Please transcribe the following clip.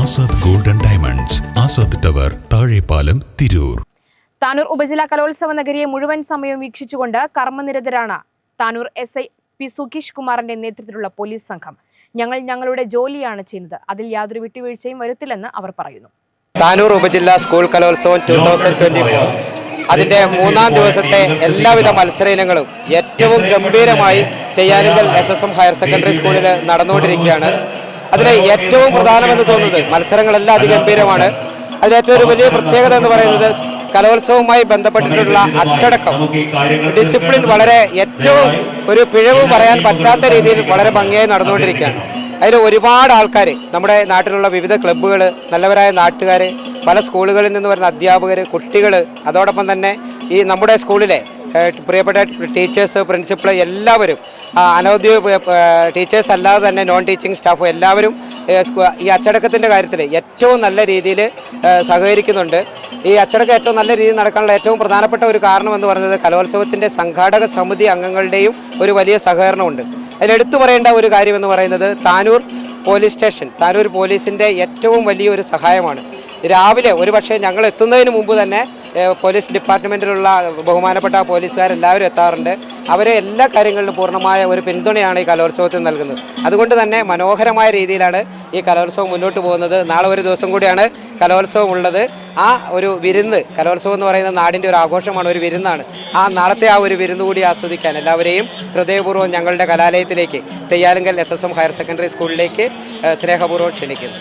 Azad golden diamonds Azad tower Thazhepalam Tirur. Tanur ഉപജില്ലാ കലോത്സവ നഗരിയെ മുഴുവൻ സമയം വീക്ഷിച്ചുകൊണ്ട് കർമ്മനിരതരാണ് Tanur S I P Sukeesh കുമാറിന്റെ നേതൃത്വത്തിലുള്ള പോലീസ് സംഘം. ഞങ്ങൾ ഞങ്ങളുടെ ജോലിയാണ് ചെയ്യുന്നത്. അതിൽ യാതൊരു വിട്ടുവീഴ്ചയും വരുത്തില്ലെന്ന് അവർ പറയുന്നു. താനൂർ ഉപജില്ലാ സ്കൂൾ കലോത്സവം ടൂ തൗസൻഡ് ട്വന്റി ഫോർ അതിന്റെ മൂന്നാം ദിവസത്തെ എല്ലാവിധ മത്സര ഇനങ്ങളും ഏറ്റവും ഗംഭീരമായി Theyyalungal S S M higher secondary സ്കൂളിൽ നടന്നുകൊണ്ടിരിക്കുകയാണ്. അതിൽ ഏറ്റവും പ്രധാനമെന്ന് തോന്നുന്നത് മത്സരങ്ങളെല്ലാം അതിഗംഭീരമാണ്. അതിൽ ഏറ്റവും വലിയ പ്രത്യേകത എന്ന് പറയുന്നത് കലോത്സവവുമായി ബന്ധപ്പെട്ടിട്ടുള്ള അച്ചടക്കം. ഡിസിപ്ലിൻ വളരെ ഏറ്റവും ഒരു പിഴവ് പറയാൻ പറ്റാത്ത രീതിയിൽ വളരെ ഭംഗിയായി നടന്നുകൊണ്ടിരിക്കുകയാണ്. അതിൽ ഒരുപാട് ആൾക്കാർ നമ്മുടെ നാട്ടിലുള്ള വിവിധ ക്ലബ്ബുകൾ നല്ലവരായ നാട്ടുകാർ പല സ്കൂളുകളിൽ നിന്ന് വരുന്ന അധ്യാപകർ കുട്ടികൾ അതോടൊപ്പം തന്നെ ഈ നമ്മുടെ സ്കൂളിലെ പ്രിയപ്പെട്ട ടീച്ചേഴ്സ് പ്രിൻസിപ്പൾ എല്ലാവരും അനൗദ്യോഗിക ടീച്ചേഴ്സ് അല്ലാതെ തന്നെ നോൺ ടീച്ചിങ് സ്റ്റാഫ് എല്ലാവരും ഈ അച്ചടക്കത്തിന്റെ കാര്യത്തിൽ ഏറ്റവും നല്ല രീതിയിൽ സഹകരിക്കുന്നുണ്ട്. ഈ അച്ചടക്കം ഏറ്റവും നല്ല രീതിയിൽ നടക്കാനുള്ള ഏറ്റവും പ്രധാനപ്പെട്ട ഒരു കാരണം എന്ന് പറയുന്നത് കലോത്സവത്തിന്റെ സംഘാടക സമിതി അംഗങ്ങളുടെയും ഒരു വലിയ സഹകരണമുണ്ട്. അതിലെടുത്തു പറയേണ്ട ഒരു കാര്യമെന്ന് പറയുന്നത് താനൂർ പോലീസ് സ്റ്റേഷൻ താനൂർ പോലീസിന്റെ ഏറ്റവും വലിയൊരു സഹായമാണ്. രാവിലെ ഒരു പക്ഷേ ഞങ്ങൾ എത്തുന്നതിന് മുമ്പ് തന്നെ പോലീസ് ഡിപ്പാർട്ട്മെന്റിലുള്ള ബഹുമാനപ്പെട്ട പോലീസുകാരെല്ലാവരും എത്താറുണ്ട്. അവരെ എല്ലാ കാര്യങ്ങളിലും പൂർണമായ ഒരു പിന്തുണയാണ് ഈ കലോത്സവത്തിന് നൽകുന്നത്. അതുകൊണ്ട് തന്നെ മനോഹരമായ രീതിയിലാണ് ഈ കലോത്സവം മുന്നോട്ട് പോകുന്നത്. നാളെ ഒരു ദിവസം കൂടിയാണ് കലോത്സവം ഉള്ളത്. ആ ഒരു വിരുന്ന് കലോത്സവം എന്ന് പറയുന്ന നാടിന്റെ ഒരു ആഘോഷമാണ് ഒരു വിരുന്നാണ്. ആ നാളത്തെ ആ ഒരു വിരുന്ന് കൂടി ആസ്വദിക്കാൻ എല്ലാവരെയും ഹൃദയപൂർവം ഞങ്ങളുടെ കലാലയത്തിലേക്ക് Theyyalingal S S M higher secondary സ്കൂളിലേക്ക് സ്നേഹപൂർവം ക്ഷണിക്കുന്നു.